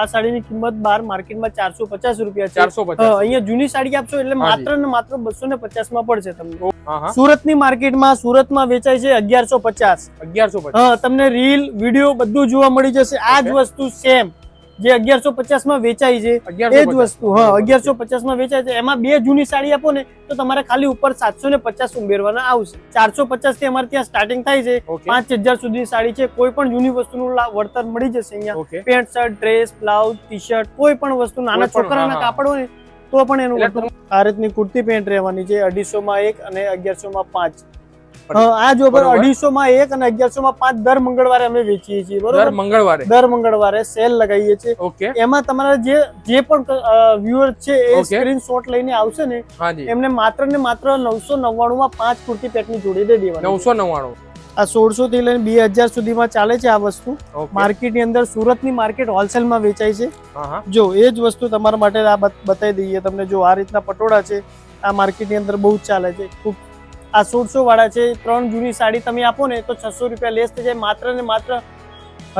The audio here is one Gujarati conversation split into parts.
આ સાડીની કિંમત બાર માર્કેટમાં ચારસો પચાસ રૂપિયા છે. ચારસો અહીંયા જૂની સાડી આપશો એટલે માત્ર ને માત્ર બસો ને પચાસમાં પડશે તમને. સુરતની માર્કેટમાં સુરતમાં વેચાય છે અગિયારસો પચાસ. અગિયારસો તમને રીલ વીડિયો બધું જોવા મળી જશે. આ જ વસ્તુ સેમ જે અગિયારસો પચાસમાં વેચાય છે એ જ વસ્તુ. હા અગિયારસો પચાસમાં વેચાય છે. એમાં બે જૂની સાડી આપો ને તો તમારે ખાલી ઉપર સાતસો ને પચાસ ઉમેરવાના આવશે. ચારસો પચાસથી અમારે ત્યાં સ્ટાર્ટિંગ થાય છે. પાંચ હજાર સુધી સાડી છે. કોઈ પણ જૂની વસ્તુનું વળતર મળી જશે અહીંયા. Pant shirt dress blouse T shirt કોઈ પણ વસ્તુ નાના છોકરાના. કાપડ હોય ને તો પણ એનું આ રીતની કુર્તી પેન્ટ રહેવાની છે. અઢીસો માં એક અને અગિયારસો માં પાંચ. આ જો અઢીસો માં એક અને અગિયારસો માં પાંચ દર મંગળવારે અમે વેચીએ છીએ બરોબર? મંગળવારે? દર મંગળવારે સેલ લગાવીએ છીએ. ઓકે. એમાં તમારા જે જે પણ વ્યુઅર છે એ સ્ક્રીનશોટ લઈને આવશે ને એમને માત્ર ને માત્ર નવસો નવ્વાણું માં પાંચ કુર્તી પેકની જોડી દે દેવાની. નવસો નવ્વાણું. આ સોળસો થી લઈને બે હજાર સુધીમાં ચાલે છે આ વસ્તુ. માર્કેટ માર્કેટની અંદર સુરતની માર્કેટ હોલસેલમાં વેચાય છે. જો એ જ વસ્તુ તમારા માટે આ બતાવી દઈએ તમને. જો આ રીતના પટોળા છે આ માર્કેટની અંદર બહુ ચાલે છે. ખૂબ આ સોળસો વાળા છે, ત્રણ જૂની સાડી તમે આપો ને તો છસો રૂપિયા લેસ થઈ જાય. માત્ર ને માત્ર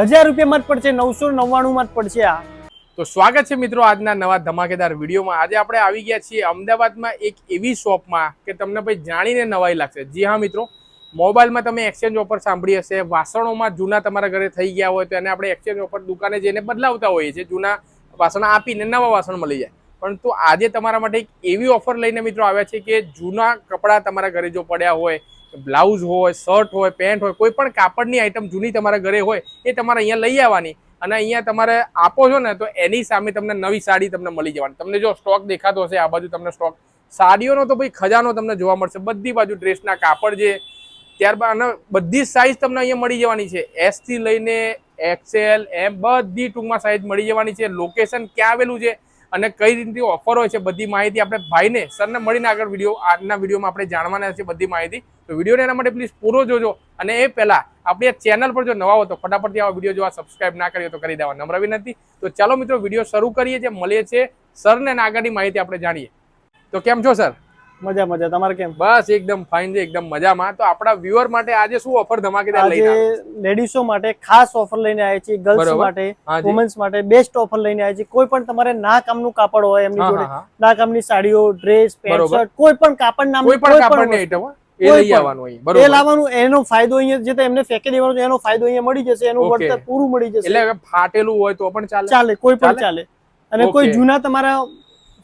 હજાર રૂપિયામાં જ પડશે, નવસો નવ્વાણુંમાં જ પડશે આ. તો સ્વાગત છે મિત્રો આજના નવા ધમાકેદાર વિડીયોમાં. આજે આપણે આવી ગયા છીએ અમદાવાદમાં એક એવી શોપમાં કે તમને ભાઈ જાણીને નવાઈ લાગશે. જી હા મિત્રો, મોબાઈલમાં તમે એક્સચેન્જ ઓફર સાંભળી હશે. વાસણોમાં જૂના તમારા ઘરે થઈ ગયા હોય તો એને આપણે એક્સચેન્જ ઓફર દુકાને જઈને બદલાવતા હોઈએ છીએ. જૂના વાસણ આપીને નવા વાસણ મળી જાય. પરંતુ આજે તમારા માટે એક એવી ઓફર લઈને મિત્રો આવ્યા છે કે જૂના કપડાં તમારા ઘરે જો પડ્યા હોય બ્લાઉઝ હોય શર્ટ હોય પેન્ટ હોય, કોઈ પણ કાપડની આઈટમ જૂની તમારા ઘરે હોય, એ તમારે અહીંયા લઈ આવવાની. અને અહીંયા તમારે આપો છો ને, તો એની સામે તમને નવી સાડી તમને મળી જવાની. તમને જો સ્ટોક દેખાતો હશે, આ બાજુ તમને સ્ટોક સાડીઓનો તો ભાઈ ખજાનો તમને જોવા મળશે. બધી બાજુ ડ્રેસના કાપડ છે ત્યારબાદ અને બધી સાઇઝ તમને અહીંયા મળી જવાની છે. એસથી લઈને એક્સેલ એમ બધી ટૂંકમાં સાઇઝ મળી જવાની છે. લોકેશન ક્યાં આવેલું છે? અને કઈ રીતની ઓફર હોય છે બધી માહિતી આપણે ભાઈને, સરને મળીને આગળ વીડિયો આજના વિડીયોમાં આપણે જાણવાના છે બધી માહિતી. તો વિડીયોને એના માટે પ્લીઝ પૂરો જોજો અને એ પહેલાં આપણી ચેનલ પર જો નવા હો તો ફટાફટથી આવા વીડિયો જોવા સબસ્ક્રાઇબ ના કરીએ તો કરી દેવા નમ્ર વિનંતી. તો ચાલો મિત્રો વીડિયો શરૂ કરીએ છીએ મળીએ છીએ સરને આગળની માહિતી આપણે જાણીએ. તો કેમ છો, સર? મજા મજા. તમારે કેમ? બસ એકદમ ફાઇન છે એકદમ મજામાં. તો આપણા વ્યુઅર માટે આજે શું ઓફર ધમાકેદાર લઈને આજે? લેડીઝો માટે ખાસ ઓફર લઈને આવ્યા છીએ. ગર્લ્સ માટે વુમન્સ માટે બેસ્ટ ઓફર લઈને આવ્યા છીએ. કોઈ પણ તમારે ના કામનું કાપડ હોય એમની જોડે. ના કામની સાડીઓ ડ્રેસ પેન્ટ શર્ટ કોઈ પણ કાપડ નામ કોઈ પણ કાપડની આઈટમ એ લઈ આવવાનું હોય એ લાવવાનું એનો ફાયદો અહીંયા જે એમને ફેંકી દેવાનો એનો ફાયદો અહીંયા મળી જશે એનું વળતર પૂરું મળી જશે. એટલે ફાટેલું હોય તો પણ ચાલે. ચાલે કોઈ પણ ચાલે? અને કોઈ જૂના તમારા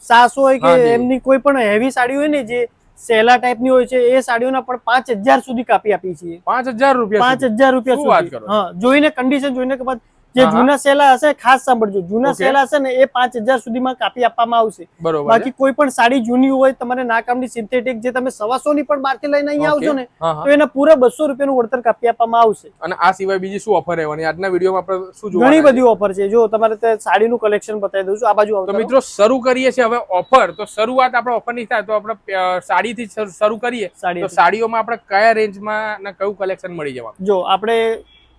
સાસ હોય કે એમની કોઈ પણ હેવી સાડી હોય ને જે સેલા ટાઈપની હોય છે એ સાડીઓના પણ પાંચ હજાર સુધી કાપી આપી છીએ. પાંચ હજાર રૂપિયા પાંચ હજાર રૂપિયા સુધી. હા જોઈને કન્ડિશન જોઈને કે બાદ જે. જૂના સેલા હશે ખાસ સાંભળજો. જૂના સેલા હશે ને એ પાંચ હજાર સુધીમાં કાપી આપવામાં આવશે. બરોબર બાકી કોઈ પણ સાડી જૂની હોય તમારે ના કામની સિન્થેટિક જે તમે સવાસો ની પણ બહારથી લઈને અહીંયા આવજો ને. તો એના પૂરા બસો રૂપિયાનું વળતર કાપી આપવામાં આવશે. અને આ સિવાય બીજી શું ઓફર રહેવાની? આજના વિડીયોમાં આપણે શું ઘણી બધી ઓફર છે. જો તમારે સાડી સાડીનું કલેક્શન બતાવી દઉં છું. આ બાજુ તો મિત્રો શરૂ કરીએ છીએ હવે ઓફર તો શરૂઆત આપણે ઓફરની થાય તો આપણે સાડીથી શરૂ- કરીએ. તો સાડીઓમાં આપણે કયા રેન્જમાં કયું કલેક્શન મળી જવા જો આપણે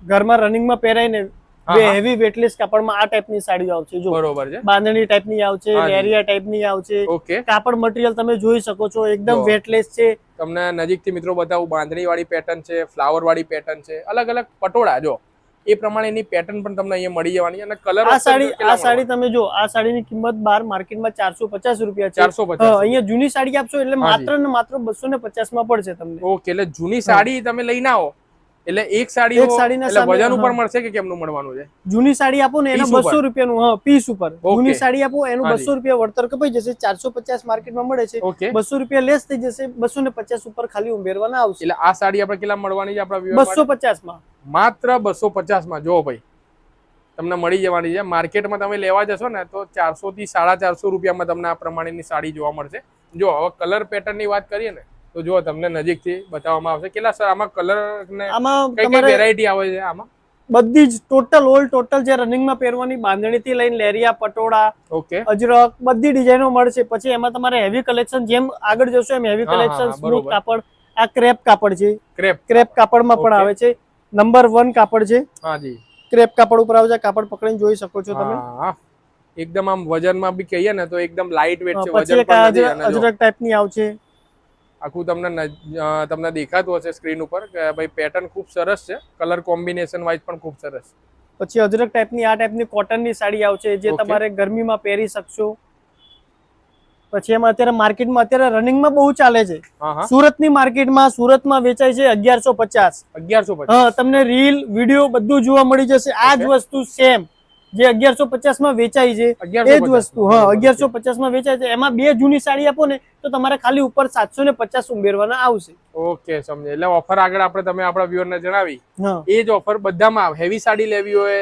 ઘરમાં રનિંગમાં પહેરાઈને બે હેવી વેટલેસ કાપડમાં આ ટાઈપની સાડીઓ આવશે. જો બરોબર છે. બાંધણી ટાઈપની આવશે. લેરિયા ટાઈપની આવશે. ઓકે. કાપડ મટીરિયલ તમે જોઈ શકો છો એકદમ. વેટલેસ છે. તમને નજીકથી મિત્રો બતાવું બાંધણી વાળી પેટર્ન છે ફ્લાવર વાળી પેટર્ન છે અલગ અલગ પટોળા જો. એ પ્રમાણેની પેટર્ન પણ તમને અહીંયા મળી જવાની અને કલર આ સાડી આ સાડી તમે જો આ સાડીની કિંમત બાર માર્કેટમાં ચારસો પચાસ રૂપિયા છે. ચારસો પચાસ અહીંયા જૂની સાડી આપશો એટલે માત્ર ને માત્ર બસો ને પચાસમાં પડશે તમને. ઓકે એટલે જૂની સાડી તમે લઈને આવો. એટલે એક સાડી એક સાડીના એટલે વજન ઉપર મળશે કે કેમનું મળવાનું છે? જૂની સાડી આપો ને એના બસો રૂપિયાનું હા પીસ ઉપર. જૂની સાડી આપો એનું હાજી. બસો રૂપિયા વળતર કપાઈ જશે ચારસો પચાસ માર્કેટમાં મળે છે. બસો રૂપિયા લેસ થઈ જશે બસો ને પચાસ ઉપર ખાલી ઉમેરવાના આવશે. એટલે આ સાડી આપણે કેટલા મળવાની છે આપણા બસો પચાસમાં માત્ર બસો પચાસમાં જો ભાઈ. તમને મળી જવાની છે. માર્કેટમાં તમે લેવા જશો ને તો ચારસો થી સાડા ચારસો રૂપિયામાં તમને આ પ્રમાણેની સાડી જોવા મળશે. જો હવે કલર પેટર્નની વાત કરીએ ને તો જો તમને નજીકથી બતાવવામાં આવશે. કેટલા સર આમાં કલર ને આમાં કઈ કઈ વેરાયટી આવે છે આમાં? બધી જ ટોટલ ઓલ ટોટલ જે રનિંગમાં પહેરવાની બાંધણીથી લઈને લેરિયા પટોળા ઓકે. અજરક બધી ડિઝાઇનો મળશે. પછી એમાં તમારે હેવી કલેક્શન જેમ આગળ જશો એમ હેવી કલેક્શન સ્મૂથ કાપડ આ ક્રેપ કાપડ છે. ક્રેપ ક્રેપ કાપડમાં પણ આવે છે. નંબર વન કાપડ છે. હા જી. ક્રેપ કાપડ ઉપર આવે છે કાપડ પકડીને જોઈ શકો છો તમે. એકદમ આમ વજનમાં બી કહીએ ને તો એકદમ લાઇટ વેટ છે વજન પણ નથી અજરક ટાઈપની આવશે. આખું તમને તમને દેખાતું હશે સ્ક્રીન ઉપર કે ભાઈ પેટર્ન ખૂબ સરસ છે. કલર કોમ્બિનેશન વાઇઝ પણ ખૂબ સરસ પછી અજરક ટાઈપની આ ટાઈપની કોટનની સાડી આવશે જે. તમારે ગરમીમાં પહેરી શકશો. પછી એમાં અત્યારે માર્કેટમાં અત્યારે રનિંગમાં બહુ ચાલે છે. સુરતની માર્કેટમાં સુરતમાં વેચાય છે અગિયારસો પચાસ. અગિયારસો તમને રીલ વીડિયો બધું જોવા મળી જશે. આ જ વસ્તુ સેમ જે અગિયારસો પચાસમાં વેચાય છે એ જ વસ્તુ. હા અગિયારસો પચાસમાં વેચાય છે. એમાં બે જૂની સાડી આપો ને તો તમારે ખાલી ઉપર સાતસો ને પચાસ ઉમેરવાના આવશે. ઓકે સમજે એટલે ઓફર આગળ આપણે તમે આપણા વ્યુઅર ને જણાવી. એ જ ઓફર બધામાં હેવી સાડી લેવી હોય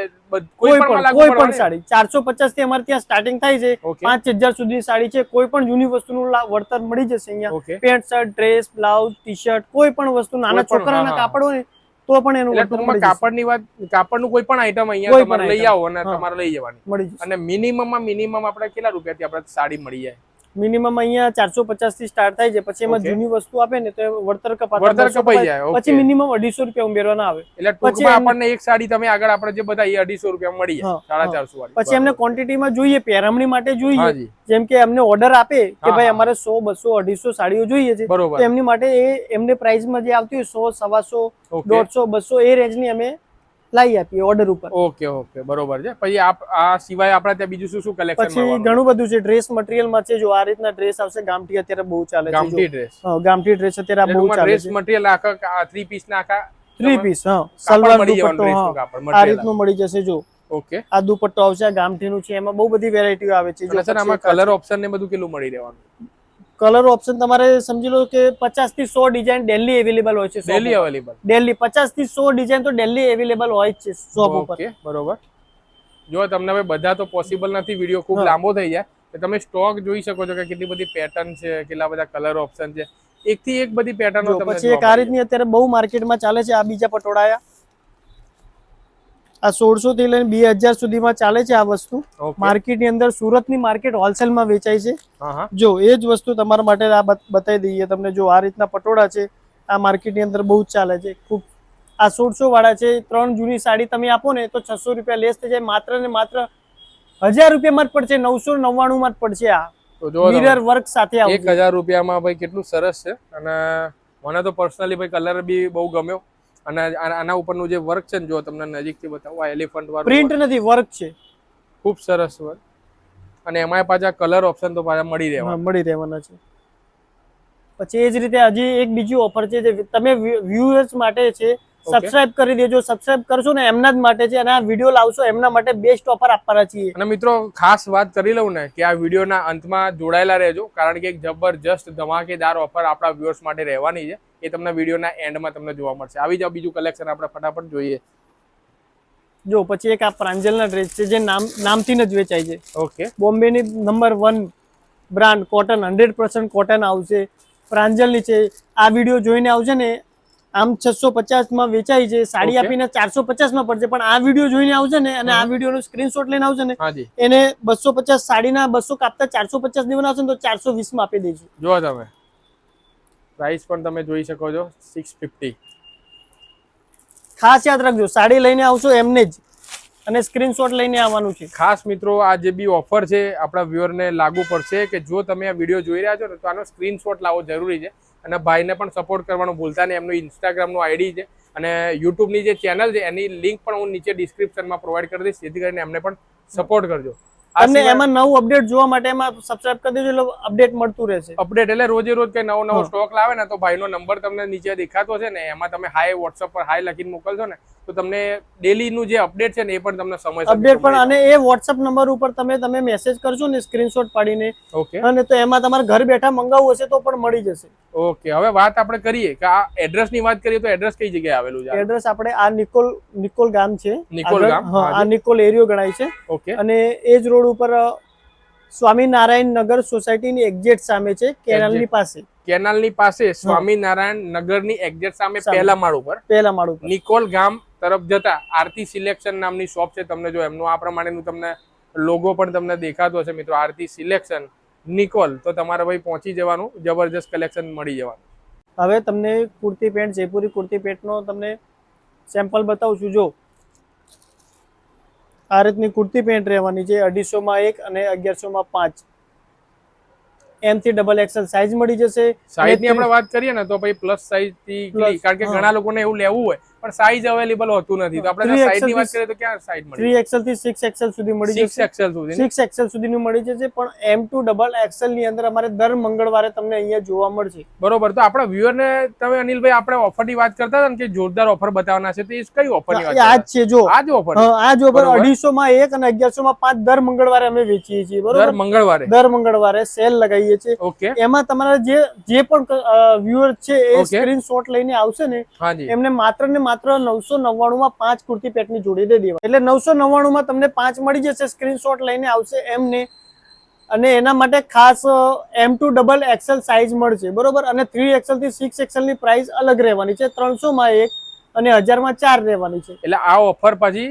કોઈ પણ કોઈ પણ સાડી. ચારસો પચાસથી અમારે ત્યાં સ્ટાર્ટિંગ થાય છે. પાંચ હજાર સુધી સાડી છે. કોઈ પણ જૂની વસ્તુનું વળતર મળી જશે અહીંયા. Pant shirt dress blouse T shirt કોઈ પણ વસ્તુ. નાના છોકરાના. કાપડ હોય ને તો પણ એનું જશે. કાપડની વાત કાપડનું કોઈ પણ આઈટમ અહીંયા તમારે લઈ આવો અને તમારે લઈ જવાની. અને મિનિમમમાં મિનિમમ આપણે કેટલા રૂપિયાથી આપણે સાડી મળી જાય? મિનિમમ અહીંયા ચારસો પચાસથી સ્ટાર્ટ થાય છે. પછી એમાં જૂની વસ્તુ આપે ને તો વળતર કપાતા વળતર 200 કપાઈ જાય. પછી મિનિમમ અઢીસો રૂપિયા ઉમેરવાના આવે. એટલે ટૂંકમાં આપણને એક સાડી તમે આગળ આપણે જે બધા અઢીસો રૂપિયા મળી જાય સાડા ચારસો વાળી. પછી એમને ક્વોન્ટિટીમાં જોઈએ પહેરામણી માટે જોઈએ. જેમ કે એમને ઓર્ડર આપે કે ભાઈ અમારે સો બસો અઢીસો સાડીઓ જોઈએ છે તો એમની માટે એ એમને પ્રાઇસમાં જે આવતી હોય સો સવાસો દોઢસો બસો એ રેન્જની અમે લાવી આપીએ ઓર્ડર ઉપર. ઓકે ઓકે બરોબર છે. પછી આપ આ સિવાય આપણે ત્યાં બીજું શું શું કલેક્શન પછી ઘણું બધું છે. ડ્રેસ મટીરિયલમાં છે. જો આ રીતના ડ્રેસ આવશે ગામઠી અત્યારે બહુ ચાલે છે. ગામઠી ડ્રેસ હા, ગામઠી ડ્રેસ અત્યારે આ બહુ ચાલે ડ્રેસ મટીરીયલ આખા થ્રી પીસ ના આખા થ્રી પીસ હા. સલવાર દુપટ્ટો હા. આ રીતનું મળી જશે જો. ઓકે. આ દુપટ્ટો આવશે આ ગામઠીનું છે એમાં બહુ બધી વેરાયટીઓ આવે છે જો સર આમાં કલર ઓપ્શન ને બધું કેટલું મળી રહેવાનું? કલર ઓપ્શન તમારે સમજી લો કે પચાસથી સો ડિઝાઇન ડેલી અવેલેબલ હોય છે ડેલી અવેલેબલ ડેલી પચાસથી સો ડિઝાઇન તો ડેલી અવેલેબલ હોય છે શોપ ઉપર. બરોબર. જો તમને હવે બધા તો પોસિબલ નથી વીડિયો ખૂબ લાંબો થઈ જાય. તો તમે સ્ટોક જોઈ શકો છો કે કેટલી બધી પેટર્ન છે કેટલા બધા કલર ઓપ્શન છે. એક થી એક બધી પેટર્ન પછી એક આ રીતની અત્યારે બહુ માર્કેટમાં ચાલે છે આ બીજા પટોળાયા. આ સોળસો થી લઈને બે હજાર સુધીમાં ચાલે છે આ વસ્તુ. માર્કેટ માર્કેટની અંદર સુરતની માર્કેટ હોલસેલમાં વેચાય છે. જો એ જ વસ્તુ તમારા માટે આ બતાવી દઈએ તમને. જો આ રીતના પટોળા છે આ માર્કેટની અંદર બહુ જ ચાલે છે. ખૂબ આ સોળસો વાળા છે ત્રણ જૂની સાડી તમે આપો ને તો છસો રૂપિયા લેસ થઈ જાય. માત્ર ને માત્ર હજાર રૂપિયામાં જ પડશે નવસો નવ્વાણું માં જ પડશે આ. મિરર વર્ક સાથે એક હજાર રૂપિયામાં ભાઈ કેટલું સરસ છે. અને મને તો પર્સનલી ભાઈ કલર બી બહુ ગમ્યો. અને આના ઉપરનું જે વર્ક છે ને જો તમને નજીકથી બતાવું આ એલિફન્ટ વાળું પ્રિન્ટ નથી વર્ક છે. ખૂબ સરસ વર્ક. અને એમાંય પાછા કલર ઓપ્શન તો પાછા મળી રહેવા મળી રહેવાના છે. પછી એ જ રીતે હજી એક બીજી ઓફર છે જે તમે વ્યુઅર્સ માટે છે સબસ્ક્રાઇબ કરી દેજો સબસ્ક્રાઇબ કરશો ને એમના જ માટે છે અને આ વીડિયો લાવશો એમના માટે બેસ્ટ ઓફર આપવાના છીએ. અને મિત્રો ખાસ વાત કરી લઉં ને કે આ વિડીયોના અંતમાં જોડાયેલા રહેજો કારણ કે એક જબરજસ્ત ધમાકેદાર ઓફર આપણા વ્યુઅર્સ માટે રહેવાની છે. એ તમને વિડીયોના એન્ડમાં તમને જોવા મળશે. આવી જાવ બીજું કલેક્શન આપણે ફટાફટ જોઈએ. જો પછી એક આ પ્રાંજલના ડ્રેસ છે જે નામ નામથી જ વેચાય છે. Okay. બોમ્બેની number one brand cotton hundred percent cotton આવશે. પ્રાંજલની છે આ વીડિયો જોઈને આવશે ને આમ છસો પચાસમાં વેચાય છે સાડી આપીને ચારસો પચાસમાં પડશે. પણ આ વીડિયો જોઈને આવશે ને અને આ વિડીયોનો સ્ક્રીનશોટ લઈને આવશે ને. એને બસો પચાસ સાડીના બસો કાપતા ચારસો પચાસ દેવાના આવશે ને તો ચારસો વીસમાં આપી દઈશું જો તમે. પ્રાઇસ પણ તમે જોઈ શકો છો સિક્સ ફિફ્ટી ખાસ યાદ રાખજો સાડી લઈને આવશો એમને જ. અને સ્ક્રીનશોટ લઈને આવવાનું છે. ખાસ મિત્રો આ જે બી ઓફર છે આપણા વ્યુઅરને લાગુ પડશે કે જો તમે આ વીડિયો જોઈ રહ્યા છો ને તો આનો સ્ક્રીનશોટ લાવવો જરૂરી છે. અને ભાઈને પણ સપોર્ટ કરવાનું ભૂલતા નહીં. એમનું ઇન્સ્ટાગ્રામનું આઈડી છે અને યુટ્યુબની જે ચેનલ છે, એની લિંક પણ હું નીચે ડિસ્ક્રિપ્શનમાં પ્રોવાઈડ કરી દઈશ. જેથી કરીને એમને પણ સપોર્ટ કરજો. તમને એમાં નવું અપડેટ જોવા માટે એમાં સબસ્ક્રાઇબ કરી દેજો એટલે અપડેટ મળતું રહેશે. અપડેટ એટલે રોજે રોજ કઈ નવો નવો સ્ટોક લાવે ને તો ભાઈનો નંબર તમને નીચે દેખાતો છે ને એમાં તમે હાય વોટ્સઅપ પર હાય લખીને મોકલશો ને તો તમને ડેલી નું જે અપડેટ છે ને એ પણ તમને સમય અપડેટ પણ અને એ વોટ્સઅપ નંબર ઉપર તમે તમે મેસેજ કરશો ને સ્ક્રીનશોટ પાડીને ઓકે અને તો એમાં તમારે ઘર બેઠા મંગાવવું હશે તો પણ મળી જશે. ઓકે હવે વાત આપણે કરીએ કે આ એડ્રેસની વાત કરીએ તો એડ્રેસ કઈ જગ્યાએ આવેલું છે? એડ્રેસ આપણે આ નિકોલ નિકોલ ગામ છે. નિકોલ ગામ, હા આ નિકોલ એરિયો ગણાય છે. ઓકે અને એ જ રોડ ઉપર સ્વામિનારાયણ નગર સોસાયટીની એક્ઝેક્ટ સામે છે કેનાલની પાસે. કેનાલની પાસે સ્વામિનારાયણ નગરની એક્ઝેક્ટ સામે સામે. પહેલા માળ ઉપર. પહેલા માળ ઉપર. નિકોલ ગામ તરફ જતા આરતી સિલેક્શન નામની શોપ છે તમને જો એમનું આ પ્રમાણેનું તમને લોગો પણ તમને દેખાતો હશે મિત્રો આરતી સિલેક્શન નિકોલ તો તમારે ભાઈ પહોંચી જવાનું જબરજસ્ત કલેક્શન મળી જવાનું. હવે તમને કુર્તી પેન્ટ જયપુરી કુર્તી પેન્ટનો તમને સેમ્પલ બતાવું છું. જો આ રીતની કુર્તી પેન્ટ રહેવાની છે અઢીસોમાં એક અને અગિયારસોમાં પાંચ. એમ થી ડબલ એક્સેલ સાઇઝ મળી જશે. સાઇઝની આપણે વાત કરીએ ને તો ભાઈ પ્લસ સાઇઝથી કારણ કે ઘણા લોકોને એવું લેવું હોય. પણ સાઈઝ અવેલેબલ હોતું નથી. તો આપણે 3XL સાઈઝની વાત કરીએ તો ક્યાં સાઈઝ મળે થ્રી એક્સેલથી સિક્સ એક્સેલ સુધી મળી જશે. એક્સેલ સુધી સિક્સ એક્સેલ સુધીનું મળી જશે પણ એમ ટુ ડબલ એક્સેલની અંદર અમારે દર મંગળવારે તમને અહીંયા જોવા મળશે. બરોબર તો આપણા વ્યુઅર ને તમે અનિલભાઈ આપણે ઓફરની વાત કરતા હતા ને કે જોરદાર ઓફર બતાવવાના છે તો એ કઈ ઓફરની વાત આ જ છે જો. આ જ ઓફર હા, આ જો બરોબર. અઢીસો માં એક અને અગિયારસો માં પાંચ દર મંગળવારે અમે વેચીએ છીએ દર બરોબર મંગળવારે? દર મંગળવારે સેલ લગાવીએ છીએ. ઓકે. એમાં તમારા જે જે પણ વ્યુઅર છે એ. સ્ક્રીનશોટ લઈને આવશે ને એમને માત્ર ને માત્ર નવસો નવ્વાણું માં પાંચ કુર્તી પેટની જોડી દે દેવા એટલે નવસો નવ્વાણું માં તમને પાંચ મળી જશે સ્ક્રીનશોટ લઈને આવશે એમને. અને એના માટે ખાસ M to double XL size મળશે બરોબર? અને થ્રી એક્સેલથી સિક્સ એક્સેલની પ્રાઇસ અલગ રહેવાની છે. ત્રણસો માં એક અને હજારમાં ચાર રહેવાની છે. એટલે આ ઓફર પછી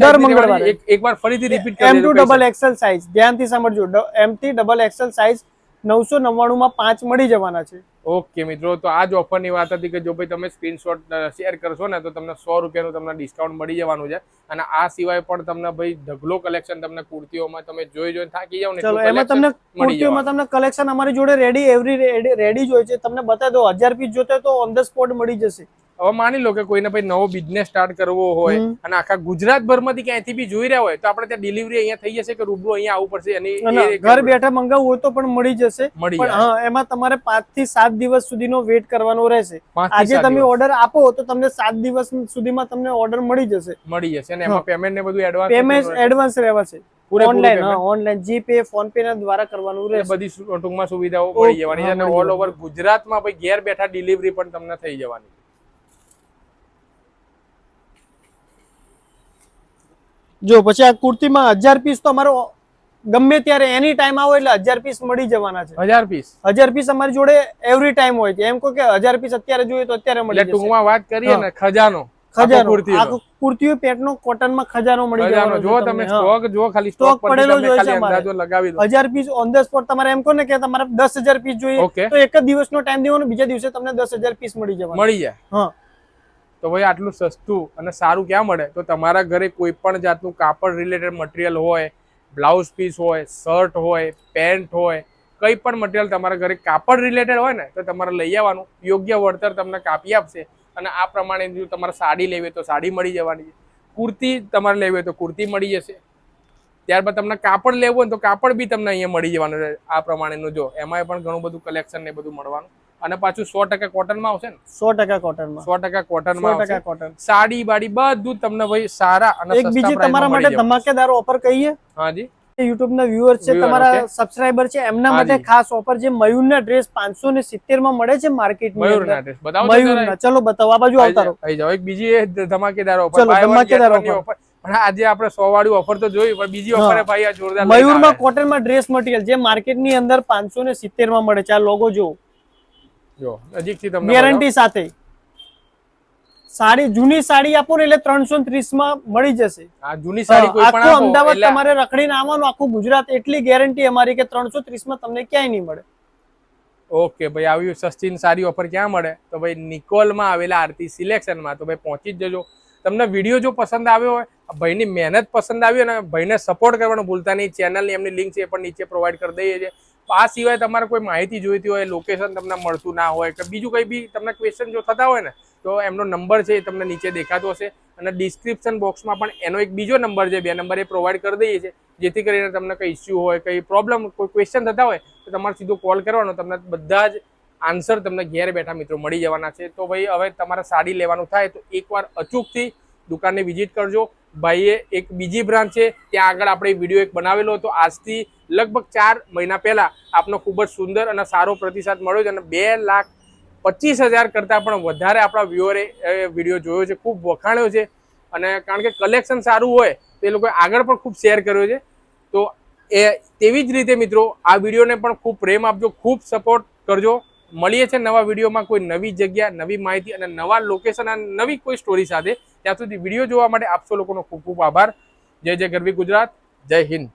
દર મંગળવારે. એક એકવાર ફરીથી repeat M to double XL size ધ્યાનથી સમજજો એમ થી ડબલ એક્સેલ સાઇઝ નવસો નવ્વાણું માં પાંચ મળી જવાના છે. ઓકે મિત્રો તો આ જ ઓફરની વાત હતી કે જો ભાઈ તમે સ્ક્રીનશોટ શેર કરશો ને તો તમને સો રૂપિયાનું તમને ડિસ્કાઉન્ટ મળી જવાનું છે. અને આ સિવાય પણ તમને ભાઈ ઢગલો કલેક્શન તમને કુર્તીઓમાં તમે જોઈ જોઈને થાકી જાવ ને ચલો એમાં તમને મળી કુર્તીઓમાં તમને કલેક્શન અમારી જોડે રેડી એવરી રેડી જ હોય છે. તમને બતાવી દો હજાર પીસ જોતે તો ઓન ધ સ્પોટ મળી જશે. હવે માની લો કે કોઈને ભાઈ નવો બિઝનેસ સ્ટાર્ટ કરવો હોય અને આખા ગુજરાતભરમાંથી ક્યાંયથી બી જોઈ રહ્યા હોય તો આપણે ત્યાં ડિલિવરી અહીંયા થઈ જશે કે રૂબરૂ અહીંયા આવવું પડશે અને ઘર બેઠા મંગાવવું હોય તો પણ મળી જશે. મળી હા એમાં તમારે પાંચથી સાત દિવસ સુધીનો વેટ કરવાનો રહેશે. આજે તમે ઓર્ડર આપો તો તમને સાત દિવસ સુધીમાં તમને ઓર્ડર મળી જશે. મળી જશે અને એમાં પેમેન્ટ ને બધું એડવાન્સ પેમેન્ટ એડવાન્સ રહેવાશે. Online online GPay PhonePe દ્વારા કરવાનું રહેશે. બધી ટૂંકમાં સુવિધાઓ મળી જવાની અને ઓલ ઓવર ગુજરાતમાં ભાઈ ઘેર બેઠા ડિલિવરી પણ તમને થઈ જવાની જો પછી આ કુર્તીમાં હજાર પીસ તો અમારો ગમે ત્યારે એની ટાઈમ આવો એટલે હજાર પીસ મળી જવાના છે. હજાર પીસ હજાર પીસ અમારી જોડે એવરી ટાઈમ હોય છે. એમ કહો કે હજાર પીસ અત્યારે જોઈએ તો અત્યારે મળી ટૂંકમાં વાત કરીએ ને ખજાનો ખજાનો. આખો કુર્તીઓ પેટનો કોટનમાં ખજાનો મળી જવાનો જો તમે સ્ટોક જો ખાલી સ્ટોક પડેલો જ હોય છે અંદાજો લગાવી દો. હજાર પીસ ઓન ધ સ્પોટ તમારે એમ કોને કે તમારે દસ હજાર પીસ જોઈએ તો એક જ દિવસનો ટાઈમ દેવાનો બીજા દિવસે તમને દસ હજાર પીસ મળી જવાના. મળી જાય. હા. તો ભાઈ આટલું સસ્તું અને સારું ક્યાં મળે? તો તમારા ઘરે કોઈ પણ જાતનું કાપડ રિલેટેડ મટીરિયલ હોય બ્લાઉઝ પીસ હોય શર્ટ હોય પેન્ટ હોય, કંઈ પણ મટીરિયલ તમારા ઘરે કાપડ રિલેટેડ હોય ને, તો તમારે લઈ આવવાનું. યોગ્ય વળતર તમને કાપી આપશે અને આ પ્રમાણે જો તમારે સાડી લેવી તો સાડી મળી જવાની છે. કુર્તી તમારે લેવી હોય તો કુર્તી મળી જશે. ત્યારબાદ તમને કાપડ લેવું હોય તો કાપડ બી તમને અહીંયા મળી જવાનું આ પ્રમાણેનું જો. એમાંય પણ ઘણું બધું કલેક્શન ને બધું મળવાનું. અને પાછું સો ટકા કોટનમાં આવશે ને? સો ટકા કોટનમાં. સો ટકા સો કોટનમાં ટકા કોટન. સાડી બાડી બધું જ તમને ભાઈ સારા અને એક બીજી માં તમારા માટે ધમાકેદાર ઓફર કહીએ. હાજી યુટ્યુબ ના છે તમારા સબસ્ક્રાઇબર છે એમના માટે ખાસ ઓફર છે મયુરના ડ્રેસ પાંચસો ને સિત્તેરમાં મળે છે માર્કેટ બતાવો મયુરના. ચલો બતાવો. આ બાજુ આવતા રહો. આઈ જાઓ. એક બીજી ધમાકેદાર ઓફર ચલો, ધમાકેદારની. પણ આજે આપણે સો વાળી ઓફર તો જોઈ પણ બીજી ઓફર ભાઈ આ જોરદાર મયુરમાં કોટનમાં ડ્રેસ મટીરિયલ જે માર્કેટની અંદર પાંચસો ને સિત્તેરમાં મળે છે. આ લોગો જો છે. જો નજીકથી તમને ગેરંટી સાથે. સાડી જૂની સાડી આપો ને એટલે ત્રણસો ત્રીસમાં મળી જશે. જૂની સાડી કોઈ પણ આખું અમદાવાદ તમારે રખડીને આવવાનું આખું ગુજરાત એટલી ગેરંટી અમારી કે ત્રણસો ત્રીસમાં તમને ક્યાંય નહીં મળે. ઓકે ભાઈ આવી સસ્તી સારી ઓફર ક્યાં મળે? તો ભાઈ નિકોલમાં આવેલા આરતી સિલેક્શનમાં. તો ભાઈ પહોંચી જ જજો. તમને વીડિયો જો પસંદ આવ્યો હોય ભાઈની મહેનત પસંદ આવી હોય ને ભાઈને સપોર્ટ કરવાનું ભૂલતા નહીં. ચેનલની એમની લિંક છે એ પણ નીચે પ્રોવાઈડ કરી દઈએ છીએ. આ સિવાય તમારે કોઈ માહિતી જોઈતી હોય લોકેશન તમને મળતું ના હોય કે બીજું કંઈ બી તમને ક્વેશ્ચન જો થતા હોય ને, તો એમનો નંબર છે એ તમને નીચે દેખાતો હશે. અને ડિસ્ક્રિપ્શન બોક્સમાં પણ એનો એક બીજો નંબર છે, બે નંબર એ પ્રોવાઈડ કરી દઈએ છીએ, જેથી કરીને તમને કંઈ ઇસ્યુ હોય, કંઈ પ્રોબ્લેમ કોઈ ક્વેશ્ચન થતા હોય, તો તમારે સીધો કોલ કરવાનો, તમને બધા જ આન્સર તમને ઘેર બેઠા મિત્રો મળી જવાના છે. તો ભાઈ, હવે તમારે સાડી લેવાનું થાય તો એકવાર અચૂકથી દુકાનને વિઝિટ કરજો. ભાઈએ એક બીજી બ્રાન્ચ છે, ત્યાં આગળ આપણે વીડિયો એક બનાવેલો હતો. આજથી લગભગ ચાર મહિના પહેલાં આપનો ખૂબ જ સુંદર અને સારો પ્રતિસાદ મળ્યો છે અને બે લાખ પચીસ હજાર કરતાં પણ વધારે આપણા વ્યુઅરે વીડિયો જોયો છે, ખૂબ વખાણ્યો છે. અને કારણ કે કલેક્શન સારું હોય, તો એ લોકોએ આગળ પણ ખૂબ શેર કર્યો છે. તો એ તેવી જ રીતે મિત્રો, આ વિડીયોને પણ ખૂબ પ્રેમ આપજો, ખૂબ સપોર્ટ કરજો. મળીએ છે નવા વિડીયોમાં કોઈ નવી જગ્યા, નવી માહિતી અને નવા લોકેશન અને નવી કોઈ સ્ટોરી સાથે. ત્યાં સુધી વીડિયો જોવા માટે આપસો લોકોનો ખૂબ ખૂબ આભાર. જય જય ગરવી ગુજરાત, જય હિન્દ.